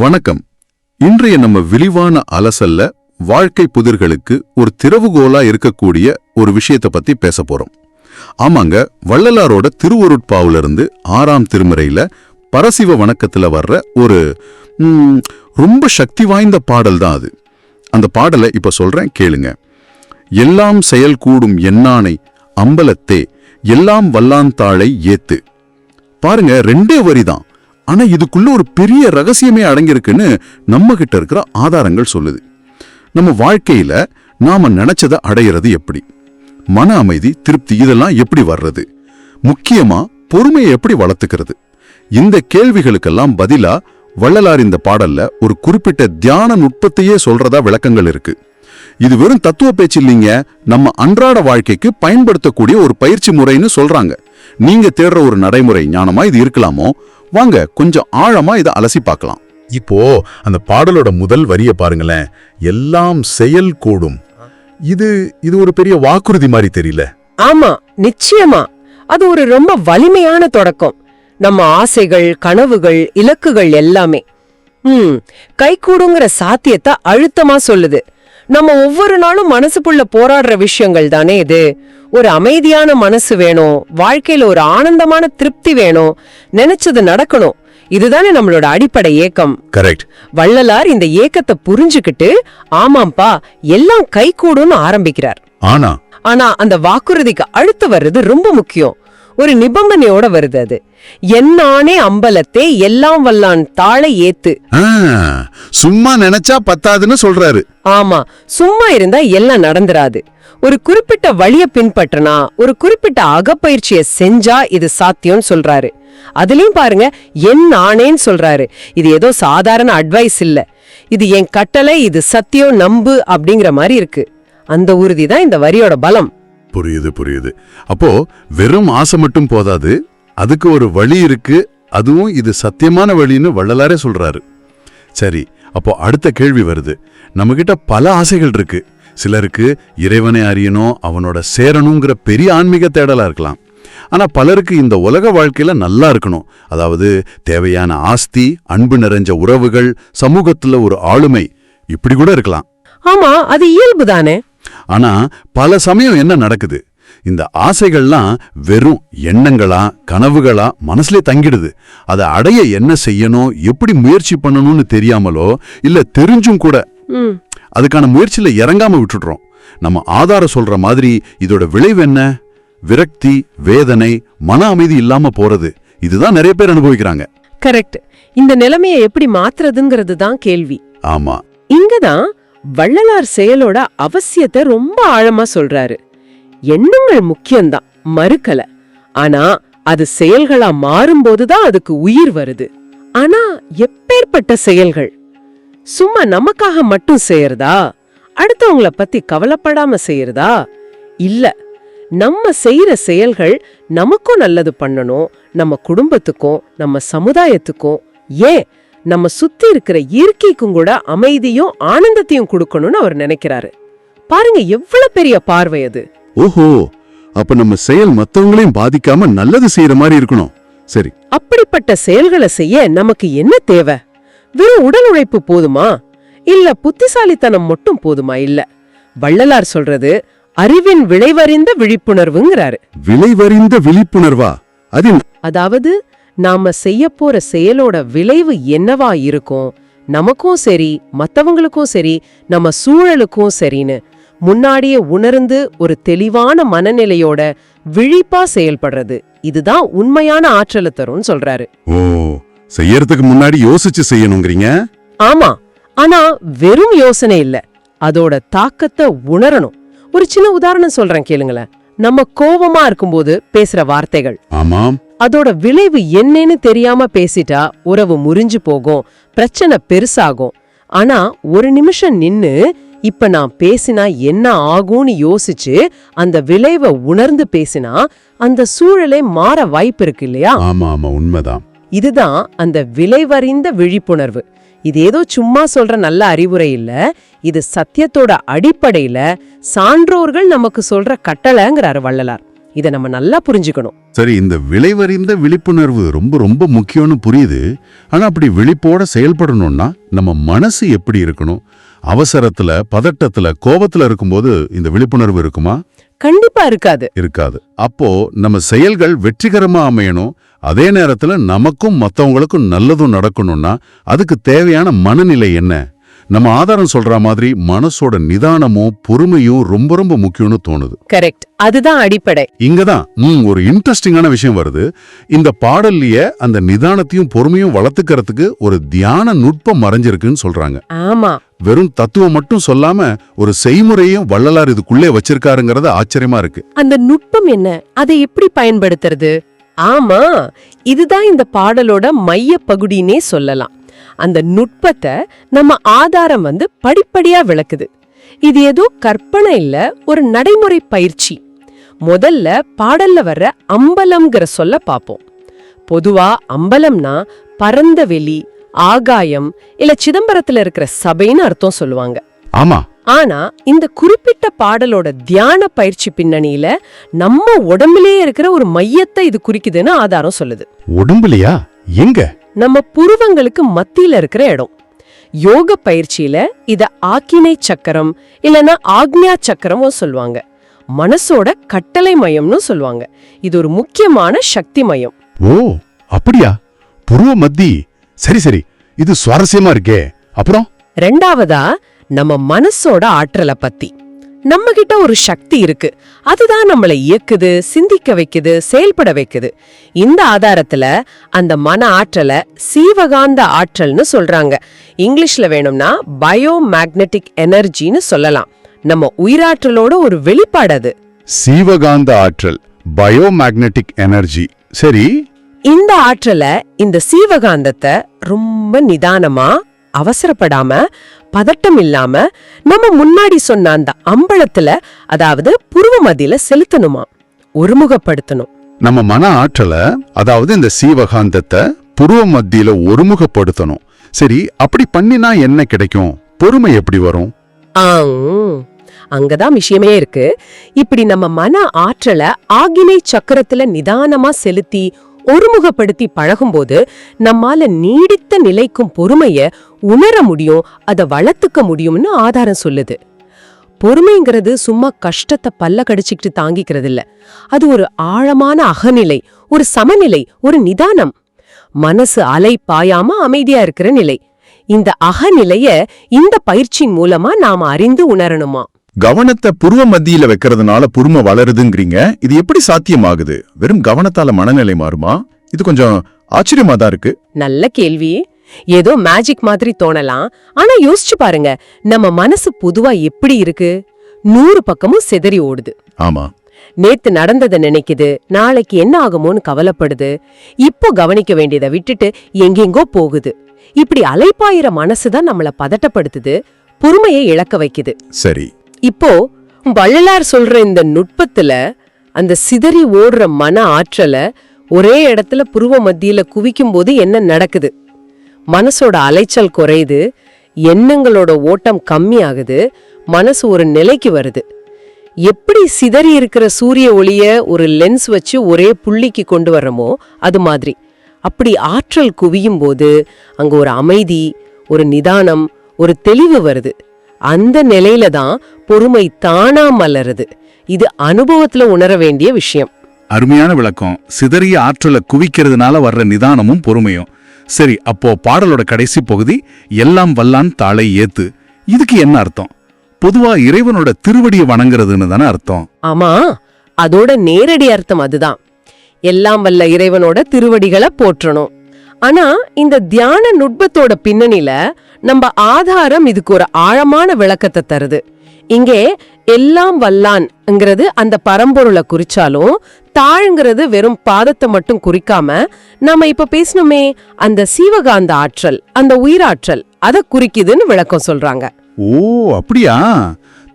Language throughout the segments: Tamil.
வணக்கம். இன்றைய நம்ம விரிவான அலசல்ல வாழ்க்கை புதிர்களுக்கு ஒரு திறவுகோலா இருக்கக்கூடிய ஒரு விஷயத்தை பத்தி பேச போறோம். ஆமாங்க வள்ளலாரோட திருவருட்பாவிலிருந்து ஆறாம் திருமுறையில பரசிவ வணக்கத்துல வர்ற ஒரு ரொம்ப சக்தி வாய்ந்த பாடல் தான் அது. அந்த பாடலை இப்ப சொல்றேன் கேளுங்க. எல்லாம் செயல் கூடும் எண்ணானை அம்பலத்தே எல்லாம் வல்லாந்தாளை ஏத்து. பாருங்க ரெண்டே வரிதான். ஆனா இதுக்குள்ள ஒரு பெரிய ரகசியமே அடங்கியிருக்குன்னு நம்ம கிட்ட இருக்கிற ஆதாரங்கள் சொல்லுது. நம்ம வாழ்க்கையில நாம நினைச்சதை அடையிறது எப்படி? மன அமைதி திருப்தி இதெல்லாம் எப்படி வர்றது? முக்கியமா பொறுமையை எப்படி வளர்த்துக்கிறது? இந்த கேள்விகளுக்கெல்லாம் பதிலா வள்ளலார் இந்த பாடல்ல ஒரு குறிப்பிட்ட தியான நுட்பத்தையே சொல்றதா விளக்கங்கள் இருக்கு. இது வெறும் தத்துவ பேச்சு இல்லைங்க. நம்ம அன்றாட வாழ்க்கைக்கு பயன்படுத்தக்கூடிய ஒரு பயிற்சி முறைன்னு சொல்றாங்க. நீங்க தேடுற ஒரு நடைமுறை ஞானமா இது இருக்கலாமோ? வாங்க கொஞ்சம் ஆழமா இதை அலசி பார்க்கலாம். இப்போ அந்த பாடலோட முதல் வரிய பாருங்களேன். எல்லாம் செயல் கூடும். இது இது ஒரு பெரிய வாக்குறுதி மாதிரி தெரியல. ஆமா நிச்சயமா. அது ஒரு ரொம்ப வலிமையான தொடக்கம். நம்ம ஆசைகள் கனவுகள் இலக்குகள் எல்லாமே. ம் கைகூடுங்கிற சாத்தியத்தை அழுத்தமா சொல்லுது. நம்ம ஒவ்வொரு நாளும் மனசுக்குள்ள போராடுற விஷயங்கள் தானே இது. ஒரு அமைதியான மனசு வேணும் வாழ்க்கையில ஒரு ஆனந்தமான திருப்தி வேணும் நினைச்சது நடக்கணும். இதுதானே நம்மளோட அடிப்படை ஏக்கம். கரெக்ட் வள்ளலார் இந்த ஏக்கத்தை புரிஞ்சுக்கிட்டு ஆமாம்பா எல்லாம் கைகூடும்னு ஆரம்பிக்கிறார். ஆனா. ஆனா அந்த வாக்குறுதிக்கு அடுத்து வர்றது ரொம்ப முக்கியம். ஒரு நிபந்தனையோட வருது அது. என்னானே அம்பலத்தே எல்லாம் வல்லான் தாளை ஏத்து. சும்மா நினைச்சா பத்தாதுன்னு சொல்றாரு. ஆமா சும்மா இருந்தா எல்லாம் நடந்துராது. ஒரு குறிப்பிட்ட வழிய பின்பற்றினா ஒரு குறிப்பிட்ட அகப்பயிற்சிய செஞ்சா இது சாத்தியம்னு சொல்றாரு. அதுலயும் பாருங்க என் நானேன்னு சொல்றாரு. இது ஏதோ சாதாரண அட்வைஸ் இல்ல. இது என் கட்டளை இது சத்தியம் நம்பு அப்படிங்கிற மாதிரி இருக்கு. அந்த உறுதி தான் இந்த வரியோட பலம். புரியுது புரியுது. அப்போ வெறும் ஆசை மட்டும் போதாது அதுக்கு ஒரு வழி இருக்கு. அதுவும் இது சத்தியமான வழின்னு வள்ளலாரே சொல்றாரு. சரி அப்போ அடுத்த கேள்வி வருது. நம்மகிட்ட பல ஆசைகள் இருக்கு. சிலருக்கு இறைவனை அறியணும் அவனோட சேரணுங்கிற பெரிய ஆன்மீக தேடலா இருக்கலாம். ஆனா பலருக்கு இந்த உலக வாழ்க்கையில நல்லா இருக்கணும். அதாவது தேவையான ஆஸ்தி அன்பு நிறைஞ்ச உறவுகள் சமூகத்துல ஒரு ஆளுமை இப்படி கூட இருக்கலாம். ஆமா அது இயல்பு தானே? ஆனா பல சமயம் என்ன நடக்குது? இந்த ஆசைகள்லாம் வெறும் எண்ணங்களா கனவுகளா மனசுல தங்கிடுது. அதை அடைய என்ன செய்யணும்? எப்படி முயற்சி பண்ணணும்னு தெரியாமலோ இல்ல தெரிஞ்சும் கூட அதுக்கான முயற்சியில இறங்காம விட்டுடுறோம். நம்ம ஆதாரம் சொல்ற மாதிரி இதோட விளைவு என்ன? விரக்தி வேதனை மன அமைதி இல்லாம போறது. இதுதான் நிறைய பேர் அனுபவிக்கிறாங்க. கரெக்ட். இந்த நிலைமையை எப்படி மாத்துறதுங்கிறது தான் கேள்வி. ஆமா. இங்கதான் வள்ளலார் செயலோட அவசியத்தை ரொம்ப ஆழமா சொல்றாரு. எண்ணங்கள் முக்கியம்தான் மறுக்கல. ஆனா அது செயல்களா மாறும்போதுதான் அதுக்கு உயிர் வருது. ஆனா எப்பேற்பட்ட செயல்கள்? சும்மா நமக்காக மட்டும் செய்யறதா? அடுத்தவங்கள பத்தி கவலைப்படாம செய்யறதா? இல்ல நம்ம செய்யற செயல்கள் நமக்கும் நல்லது பண்ணணும் நம்ம குடும்பத்துக்கும் நம்ம சமுதாயத்துக்கும். ஏன்? நம்ம சுத்தி இருக்கிற இயற்கைக்கும் கூட அமைதியும் ஆனந்தத்தையும் கொடுக்கணும்னு அவர் நினைக்கிறாரு. பாருங்க எவ்வளவு பெரிய பார்வை அது. ஓஹோ அப்ப நம்ம செயல் மத்தவங்களையும் பாதிக்காம நல்லது செய்யற மாதிரி இருக்கணும். சரி. அப்படிப்பட்ட செயல்களை செய்ய நமக்கு என்ன தேவை? வெறும் உடல் உழைப்பு போதுமா? இல்ல புத்திசாலித்தனம் மட்டும் போதுமா? இல்ல. வள்ளலார் சொல்றது அறிவின் விளைவறிந்த விழிப்புணர்வுங்கிறாரு. விளைவறிந்த விழிப்புணர்வா? அது? அதாவது நாம செய்ய போற செயலோட விளைவு என்னவா இருக்கும்? நமக்கும் சரி மத்தவங்களுக்கும் சரி நம்ம சூழலுக்கும் சரின்னு. முன்னாடியே உணர்ந்து ஒரு தெளிவான மனநிலையோட விழிப்பா செயல்படுறது. இதுதான் உண்மையான ஆற்றலை தரும்னு சொல்றாரு. ஓ செய்யறதுக்கு முன்னாடி யோசிச்சு செய்யணுங்கிறீங்க? ஆமா. ஆனா வெறும் யோசனை இல்ல. அதோட தாக்கத்தை உணரணும். ஒரு சின்ன உதாரணம் சொல்றேன் கேளுங்களேன். நம்ம கோவமா இருக்கும்போது பேசுற வார்த்தைகள். ஆமாம். அதோட விளைவு என்னன்னு தெரியாம பேசிட்டா உறவு முறிஞ்சு போகும் பிரச்சனை பெருசாகும். ஆனா ஒரு நிமிஷம் நின்னு இப்ப நான் பேசினா என்ன ஆகும்னு யோசிச்சு அந்த விளைவை உணர்ந்து பேசினா அந்த சூழலே மாற வாய்ப்பு இருக்கு இல்லையா? ஆமா ஆமா உண்மைதான். இதுதான் அந்த விளைவறிந்த விழிப்புணர்வு. இது ஏதோ சும்மா சொல்ற நல்ல அறிவுரை இல்ல. இது சத்தியத்தோட அடிப்படையில சான்றோர்கள் நமக்கு சொல்ற கட்டளைங்கிறாரு வள்ளலார். இத நம்ம நல்லா புரிஞ்சுக்கணும். சரி இந்த விளைவறிந்த விழிப்புணர்வு ரொம்ப ரொம்ப முக்கியம்னு புரியுது. ஆனா அப்படி விழிப்போட செயல்படணும்னா நம்ம மனசு எப்படி இருக்கணும்? அவசரத்துல பதட்டத்துல கோபத்துல இருக்கும்போது இந்த விழிப்புணர்வு இருக்குமா? கண்டிப்பா இருக்காது. இருக்காது. அப்போ நம்ம செயல்கள் வெற்றிகரமா அமையணும். அதே நேரத்துல நமக்கும் மத்தவங்களுக்கும் நல்லதும் நடக்கணும்னா அதுக்கு தேவையான மனநிலை என்ன? நம்ம ஆதாரம் சொல்ற மாதிரி மனசோட நிதானமும் பொறுமையும் ரொம்ப ரொம்ப முக்கியம்னு தோணுது. கரெக்ட் அதுதான் அடிப்படை. இங்கதான் ம், ஒரு இன்ட்ரெஸ்டிங்கான விஷயம் வருது. இந்த பாடல்லையே அந்த நிதானத்தையும் பொறுமையும் வளர்த்துக்கிறதுக்கு ஒரு தியான நுட்பம் மறைஞ்சிருக்குன்னு சொல்றாங்க. ஆமா. வெறும் தத்துவம் மட்டும் சொல்லாம ஒரு செய்முறையும் வள்ளலார் இதுக்குள்ளே வச்சிருக்காருங்கிறது ஆச்சரியமா இருக்கு. அந்த நுட்பம் என்ன? அதை எப்படி பயன்படுத்துறது? ஆமா இதுதான் இந்த பாடலோட மைய பகுடினே சொல்லலாம். அந்த நுட்பத்தை நம்ம ஆதாரம் வந்து படிப்படியா விளக்குது. இது ஏதோ கற்பனை இல்ல ஒரு நடைமுறை பயிற்சி. முதல்ல பாடல்ல வர்ற அம்பலம்ங்கிற சொல்ல பாப்போம். பொதுவா அம்பலம்னா பரந்த வெளி ஆகாயம் இல்ல சிதம்பரத்துல இருக்கிற சபைன்னு அர்த்தம் சொல்லுவாங்க. ஆமா. ஆனா இந்த குறிப்பிட்ட பாடலோட தியான பயிற்சி பின்னணியில நம்ம உடம்பிலே இருக்கிற ஒரு மையத்தை இது குறிக்குதுன்னு ஆதாரம் சொல்லுது. உடம்புலையா? எங்க? நம்ம புருவங்களுக்கு மத்தியில இருக்கிற இடம். யோக பயிற்சியில இத ஆக்கினை சக்கரம் இல்லனா ஆக்ஞா சக்கரமும் சொல்லுவாங்க. மனசோட கட்டளை மையம்னு சொல்லுவாங்க. இது ஒரு முக்கியமான சக்தி மையம். ஓ அப்படியா? புருவ மத்தி. சரி சரி. இது சுவாரஸ்யமா இருக்கே. அப்புறம்? ரெண்டாவதா நம்ம மனசோட ஆற்றலை பத்தி. நம்ம கிட்ட ஒரு சக்தி இருக்கு. அதுதான் நம்மளை இயக்குது சிந்திக்க வைக்குது செயல்பட வைக்குது. இந்த ஆதாரத்துல அந்த மன ஆற்றலை சீவகாந்த ஆற்றல்னு சொல்றாங்க. இங்கிலீஷ்ல வேணும்னா பயோ மேக்னெட்டிக் எனர்ஜின்னு சொல்லலாம். நம்ம உயிராற்றலோட ஒரு வெளிப்பாடு அது. சீவகாந்த ஆற்றல் பயோமேக்னெட்டிக் எனர்ஜி சரி? இந்த ஆற்றலை இந்த சீவகாந்தத்தை ரொம்ப நிதானமா அவசரப்படாம பதட்டம் இல்லாம நம்ம முன்னாடி சொன்ன அந்த அம்பலத்துல அதாவது புருவ மத்தியில செலுத்தணுமா? ஒருமுகப்படுத்தணும். நம்ம மன ஆற்றலை அதாவது இந்த சீவகாந்தத்தை புருவ மத்தியில ஒருமுகப்படுத்தணும். சரி அப்படி பண்ணினா என்ன கிடைக்கும்? பொறுமை எப்படி வரும். அங்கதான் விஷயமே இருக்கு. இப்படி நம்ம மன ஆற்றலை ஆகினை சக்கரத்துல நிதானமா செலுத்தி ஒருமுகப்படுத்தி பழகும்போது நம்மால நீடித்த நிலைக்கும் பொறுமைய உணர முடியும் அதை வளர்த்துக்க முடியும்னு ஆதாரம் சொல்லுது. பொறுமைங்கிறது சும்மா கஷ்டத்தை பல்ல கடிச்சுக்கிட்டு தாங்கிக்கிறது இல்ல அது ஒரு ஆழமான அகநிலை ஒரு சமநிலை ஒரு நிதானம். மனசு அலை பாயாம அமைதியா இருக்கிற நிலை. இந்த அகநிலைய இந்த பயிற்சியின் மூலமா நாம அறிந்து உணரணுமா? கவனத்தை புருவ மத்தியில வைக்கிறதுனால பொறுமை வளருதுங்கிறீங்க. இது எப்படி சாத்தியமாகுது? வெறும் கவனத்தால மனநிலை மாறுமா? இது கொஞ்சம் ஆச்சரியமா தான் இருக்கு. நல்ல கேள்வி. ஏதோ மேஜிக் மாதிரி தோணலாம். ஆனா யோசிச்சு பாருங்க நம்ம மனசு பொதுவா எப்படி இருக்கு? நூறு பக்கமும் சிதறி ஓடுது. ஆமா. நேத்து நடந்ததை நினைக்குது நாளைக்கு என்ன ஆகுமோன்னு கவலைப்படுது. இப்போ கவனிக்க வேண்டியதை விட்டுட்டு எங்கெங்கோ போகுது. இப்படி அலைப்பாயிர மனசுதான் நம்மள பதட்டப்படுத்துது பொறுமையை இழக்க வைக்குது. சரி. இப்போ வள்ளலார் சொல்ற இந்த நுட்பத்துல அந்த சிதறி ஓடுற மன ஆற்றலை ஒரே இடத்துல புருவ மத்தியில குவிக்கும் போது என்ன நடக்குது? மனசோட அலைச்சல் குறையுது எண்ணங்களோட ஓட்டம் கம்மியாகுது மனசு ஒரு நிலைக்கு வருது. எப்படி சிதறி இருக்கிற சூரிய ஒளிய ஒரு லென்ஸ் வச்சு ஒரே புள்ளிக்கு கொண்டு வரமோ அது மாதிரி. அப்படி ஆற்றல் குவியும் போது அங்க ஒரு அமைதி ஒரு நிதானம் ஒரு தெளிவு வருது. அந்த நிலையில தான் பொறுமை தானா மலருது. இது அனுபவத்துல உணர வேண்டிய விஷயம். அருமையான விளக்கம். சிதறிய ஆற்றலை குவிக்கிறதுனால வர்ற நிதானமும் பொறுமையும். சரி அப்போ பாடலோட கடைசி பகுதி எல்லாம் வல்லான் தாளை ஏத்து. இதுக்கு என்ன அர்த்தம்? பொதுவா இறைவனோட திருவடியை வணங்குறதுன்னு தானே அர்த்தம். ஆமா அதோட நேரடி அர்த்தம் அதுதான். எல்லாம் வல்ல இறைவனோட திருவடிகளை போற்றணும். ஆனா இந்த தியான நுட்பத்தோட பின்னணியில நம்ம ஆதாரம் இதுக்கு ஒரு ஆழமான விளக்கத்தை தருது. இங்கே எல்லாம் வல்லான்ங்கிறது அந்த பரம்பொருளை குறிச்சாலும் தாழ்ங்கிறது வெறும் பாதத்தை மட்டும் குறிக்காம நாம இப்ப பேசணுமே அந்த சீவகாந்த ஆற்றல் அந்த உயிராற்றல் அதை குறிக்குதுன்னு விளக்கம் சொல்றாங்க. ஓ அப்படியா?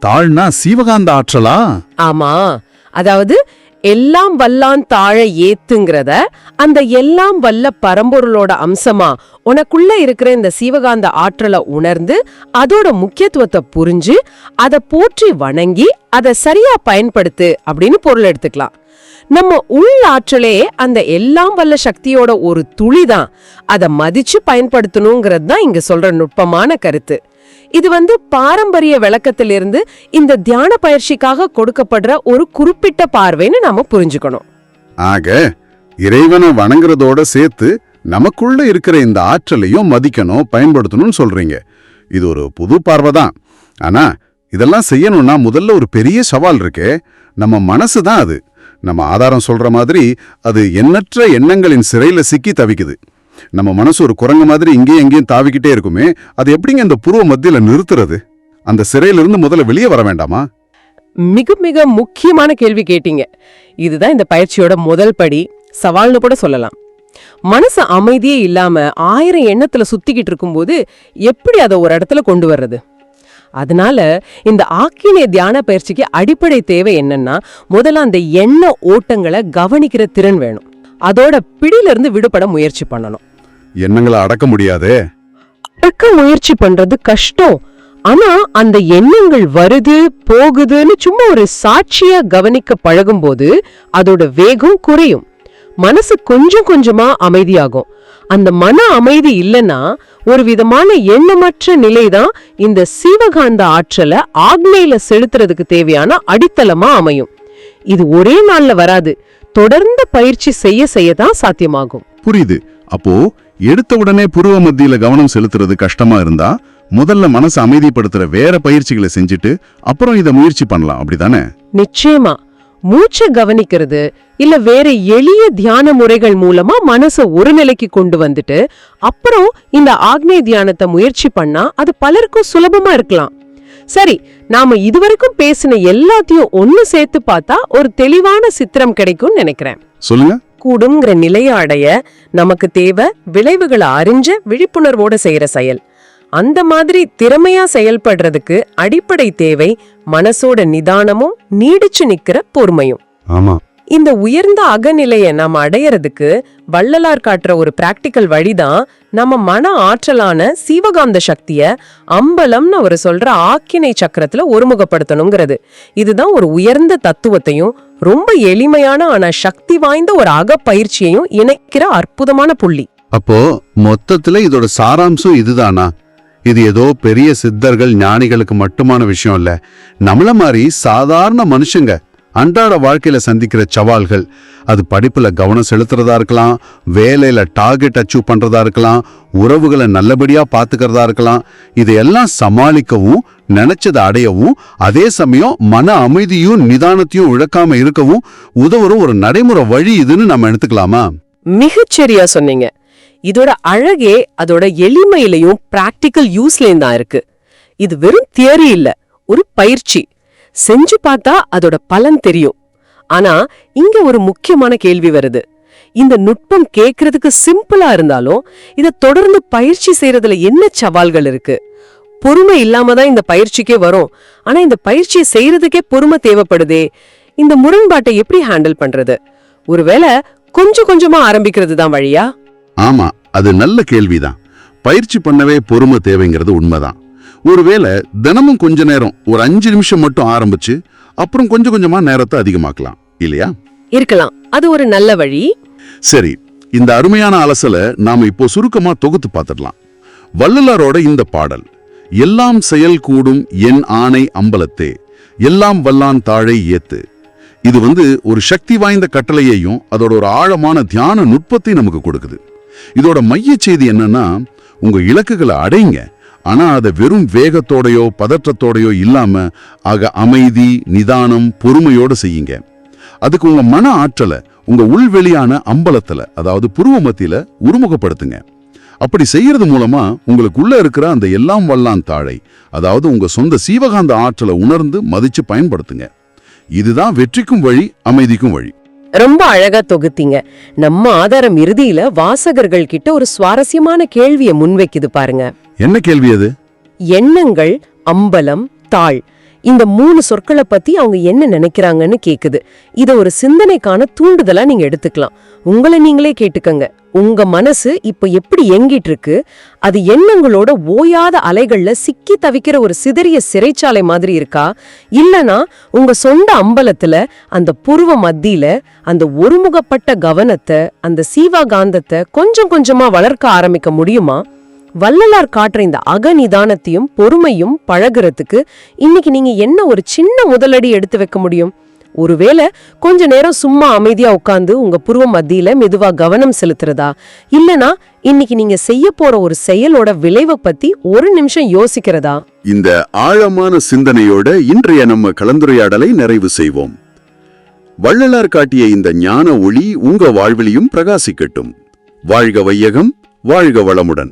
தாழ்னா சீவகாந்த ஆற்றலா? ஆமா. அதாவது எல்லாம் வல்லான் தாழ ஏத்துங்கிறத அந்த எல்லாம் வல்ல பரம்பொருளோட அம்சமா உனக்குள்ள இருக்கிற இந்த சீவகாந்த ஆற்றலை உணர்ந்து அதோட முக்கியத்துவத்தை புரிஞ்சு அதை போற்றி வணங்கி அதை சரியா பயன்படுத்து அப்படின்னு பொருள் எடுத்துக்கலாம். நம்ம உள் ஆற்றலே அந்த எல்லாம் வல்ல சக்தியோட ஒரு துளிதான். அதை மதிச்சு பயன்படுத்தணுங்கிறது தான் இங்க சொல்ற நுட்பமான கருத்து. இது வந்து பாரம்பரிய விளக்கத்திலிருந்து இந்த தியான பயிற்சிக்காக கொடுக்கப்படுற ஒரு குறிப்பிட்ட பார்வைன்னு நாம புரிஞ்சுக்கணும். ஆக இறைவனை வணங்குறதோட சேர்த்து நமக்குள்ள இருக்கிற இந்த ஆற்றலையும் மதிக்கணும் பயன்படுத்தணும்னு சொல்றீங்க. இது ஒரு புது பார்வை தான் ஆனா இதெல்லாம் செய்யணும்னா முதல்ல ஒரு பெரிய சவால் இருக்கே. நம்ம மனசு தான் அது. நம்ம ஆதாரம் சொல்ற மாதிரி அது எண்ணற்ற எண்ணங்களின் சிறையில் சிக்கி தவிக்குது. நம்ம மனசு ஒரு குரங்கு மாதிரி இங்கேயும் எங்கேயும் தாவிக்கிட்டே இருக்குமே அது எப்படிங்க இந்த புருவ மத்தியில நிறுத்துறது? அந்த சிறையிலிருந்து முதல்ல வெளியே வர வேண்டாமா? மிக மிக முக்கியமான கேள்வி கேட்டீங்க. இதுதான் இந்த பயிற்சியோட முதல் படி. சவால்னு கூட சொல்லலாம். மனசு அமைதியே இல்லாம ஆயிரம் எண்ணத்துல சுத்திக்கிட்டு இருக்கும்போது எப்படி அதை ஒரு இடத்துல கொண்டு வர்றது? அதனால இந்த ஆக்கினிய தியான பயிற்சிக்கு அடிப்படை தேவை என்னன்னா முதல்ல அந்த எண்ண ஓட்டங்களை கவனிக்கிற திறன் வேணும். அதோட பிடியில இருந்து விடுபட முயற்சி பண்ணணும். எண்ணங்களை அடக்க முடியாதே? அடக்க முயற்சி பண்றது கஷ்டம். ஆனா அந்த எண்ணங்கள் வருது போகுதுன்னு சும்மா ஒரு சாட்சியா கவனிக்க பழகும்போது அதோட வேகம் குறையும். மனசு கொஞ்சம் கொஞ்சமா அமைதியாகும். அந்த மன அமைதி இல்லைன்னா ஒரு விதமான எண்ணமற்ற நிலைதான் இந்த சீவகாந்த ஆற்றலை ஆக்னேயில செலுத்துறதுக்கு தேவையான அடித்தளமா அமையும். இது ஒரே நாள்ல வராது. தொடர்ந்து பயிற்சி செய்ய செய்ய தான் சாத்தியமாகும். புரியுது. அப்போ எடுத்த உடனே புருவ மத்தியில கவனம் செலுத்துறது கஷ்டமா இருந்தா முதல்ல மனசை அமைதிப்படுத்துற வேற பயிற்சிகளை செஞ்சுட்டு அப்புறம் இத முயற்சி பண்ணலாம். அப்படிதானே? நிச்சயமா. மூச்சை கவனிக்கிறது இல்ல வேற எளிய தியான முறைகள் மூலமா மனச ஒரு நிலைக்கு கொண்டு வந்துட்டு அப்புறம் இந்த ஆக்னேய தியானத்தை முயற்சி பண்ணா அது பலருக்கும் சுலபமா இருக்கலாம். சரி நாம இதுவரைக்கும் பேசின எல்லாத்தையும் ஒன்னு சேர்த்து பார்த்தா ஒரு தெளிவான சித்திரம் கிடைக்கும்னு நினைக்கிறேன். சொல்லுங்க. கூடுங்கிற நிலைய அடைய நமக்கு தேவை விளைவுகளை அறிஞ்ச விழிப்புணர்வோட செய்யற செயல். அந்த மாதிரி திறமையா செயல்படுறதுக்கு அடிப்படை தேவை மனசோட நிதானமும் நீடிச்சு நிக்கிற பொறுமையும். ஆமா. இந்த உயர்ந்த அகநிலையை நாம் அடையறதுக்கு வள்ளலார் காட்டுற ஒரு பிராக்டிக்கல் வழிதான் நம்ம மன ஆற்றலான சீவகாந்த சக்திய அம்பலம்னு அவர் சொல்ற ஆக்கினை சக்கரத்துல ஒருமுகப்படுத்தணுங்கிறது. இதுதான் ஒரு உயர்ந்த தத்துவத்தையும் ரொம்ப எளிமையான ஆனா சக்தி வாய்ந்த ஒரு அகப்பயிற்சியையும் இணைக்கிற அற்புதமான புள்ளி. அப்போ மொத்தத்துல இதோட சாராம்சம் இதுதானா? இது ஏதோ பெரிய சித்தர்கள் ஞானிகளுக்கு மட்டுமான விஷயம் இல்ல. நம்மள மாதிரி சாதாரண மனுஷங்க அன்றாட வாழ்க்கையில் சந்திக்கிற சவால்கள் அது படிப்பில் கவனம் செலுத்துறதா இருக்கலாம் வேலையில் டார்கெட் அச்சீவ் பண்ணுறதா இருக்கலாம் உறவுகளை நல்லபடியாக பார்த்துக்கிறதா இருக்கலாம் இதையெல்லாம் சமாளிக்கவும் நினச்சதை அடையவும் அதே சமயம் மன அமைதியும் நிதானத்தையும் இழக்காமல் இருக்கவும் உதவுற ஒரு நடைமுறை வழி இதுன்னு நம்ம எடுத்துக்கலாமா? மிகச்சரியா சொன்னீங்க. இதோட அழகே அதோட எளிமையிலையும் பிராக்டிக்கல் யூஸ்லேயும் தான் இருக்கு. இது வெறும் தியரி இல்லை ஒரு பயிற்சி. செஞ்சு பார்த்தா அதோட பலன் தெரியும். ஆனா இங்க ஒரு முக்கியமான கேள்வி வருது. இந்த நுட்பம் கேக்குறதுக்கு சிம்பிளா இருந்தாலும் இத தொடர்ந்து பயிற்சி செய்யறதுல என்ன சவால்கள் இருக்கு? பொறுமை இல்லாம தான் இந்த பயிற்சிக்கே வரும். ஆனா இந்த பயிற்சியை செய்யறதுக்கே பொறுமை தேவைப்படுதே. இந்த முரண்பாட்டை எப்படி ஹேண்டில் பண்றது? ஒருவேளை கொஞ்சம் கொஞ்சமா ஆரம்பிக்கிறது தான் வழியா? ஆமா அது நல்ல கேள்விதான். பயிற்சி பண்ணவே பொறுமை தேவைங்கிறது உண்மைதான். ஒருவேளை தினமும் கொஞ்ச நேரம் ஒரு அஞ்சு நிமிஷம் மட்டும் ஆரம்பிச்சு அப்புறம் கொஞ்சம் கொஞ்சமா நேரத்தை அதிகமாக்கலாம் இல்லையா? இருக்கலாம். அது ஒரு நல்ல வழி. சரி இந்த அருமையான அலசலை நாம இப்போ சுருக்கமா தொகுத்து பார்த்துடலாம். வள்ளலாரோட இந்த பாடல் எல்லாம் செயல் கூடும் என் ஆணை அம்பலத்தே எல்லாம் வல்லான் தாழை ஏத்து. இது வந்து ஒரு சக்தி வாய்ந்த கட்டளையையும் அதோட ஒரு ஆழமான தியான நுட்பத்தையும் நமக்கு கொடுக்குது. இதோட மையச் செய்தி என்னன்னா உங்க இலக்குகளை அடைங்க ஆனா அதை வெறும் வேகத்தோடையோ பதற்றத்தோடையோ இல்லாம ஆக அமைதி நிதானம் பொறுமையோட செய்யுங்க. அதுக்கு உங்க மன ஆற்றலை உங்க உள்வெளியான அம்பலத்துல அதாவது புருவ மத்தியில உருமுகப்படுத்துங்க. அப்படி செய்யறது மூலமா உங்களுக்குள்ள இருக்கிற அந்த எல்லாம் வல்லான் தாழை அதாவது உங்க சொந்த சீவகாந்த ஆற்றலை உணர்ந்து மதிச்சு பயன்படுத்துங்க. இதுதான் வெற்றிக்கும் வழி அமைதிக்கும் வழி. ரொம்ப அழகா தொகுத்தீங்க. நம்ம ஆதாரம் இறுதியில வாசகர்கள் கிட்ட ஒரு சுவாரஸ்யமான கேள்வியை முன்வைக்குது பாருங்க. என்ன கேள்வி அது? எண்ணங்கள் அம்பலம் தாழ் இந்த மூணு சொற்களை பத்தி அவங்க என்ன நினைக்கிறாங்கன்னு கேக்குது. இத ஒரு சிந்தனைக்கான தூண்டுதலா நீங்க எடுத்துக்கலாம். உங்களை நீங்களே கேட்டுக்கங்க. உங்க மனசு இப்ப எப்படி எங்கிட்டு இருக்கு அது எண்ணங்களோட ஓயாத அலைகள்ல சிக்கி தவிக்கிற ஒரு சிதறிய சிறைச்சாலை மாதிரி இருக்கா? இல்லனா உங்க சொந்த அம்பலத்துல அந்த புருவ மத்தியில அந்த ஒருமுகப்பட்ட கவனத்தை அந்த சீவா காந்தத்தை கொஞ்சம் கொஞ்சமா வளர்க்க ஆரம்பிக்க முடியுமா? வள்ளலார் காட்டுற இந்த அகநிதானத்தையும் பொறுமையும் பழகுறதுக்கு இன்னைக்கு நீங்க என்ன ஒரு சின்ன முதலடி எடுத்து வைக்க முடியும்? ஒருவேளை கொஞ்ச நேரம் சும்மா அமைதியா உட்கார்ந்து உங்க புருவ மத்தியில மெதுவா கவனம் செலுத்துறதா? இல்லனா இன்னைக்கு நீங்க செய்ய போற ஒரு செயலோட விளைவை பத்தி ஒரு நிமிஷம் யோசிக்கிறதா? இந்த ஆழமான சிந்தனையோட இன்றைய நம்ம கலந்துரையாடலை நிறைவு செய்வோம். வள்ளலார் காட்டிய இந்த ஞான ஒளி உங்க வாழ்விலையும் பிரகாசிக்கட்டும். வாழ்க வையகம் வாழ்க வளமுடன்.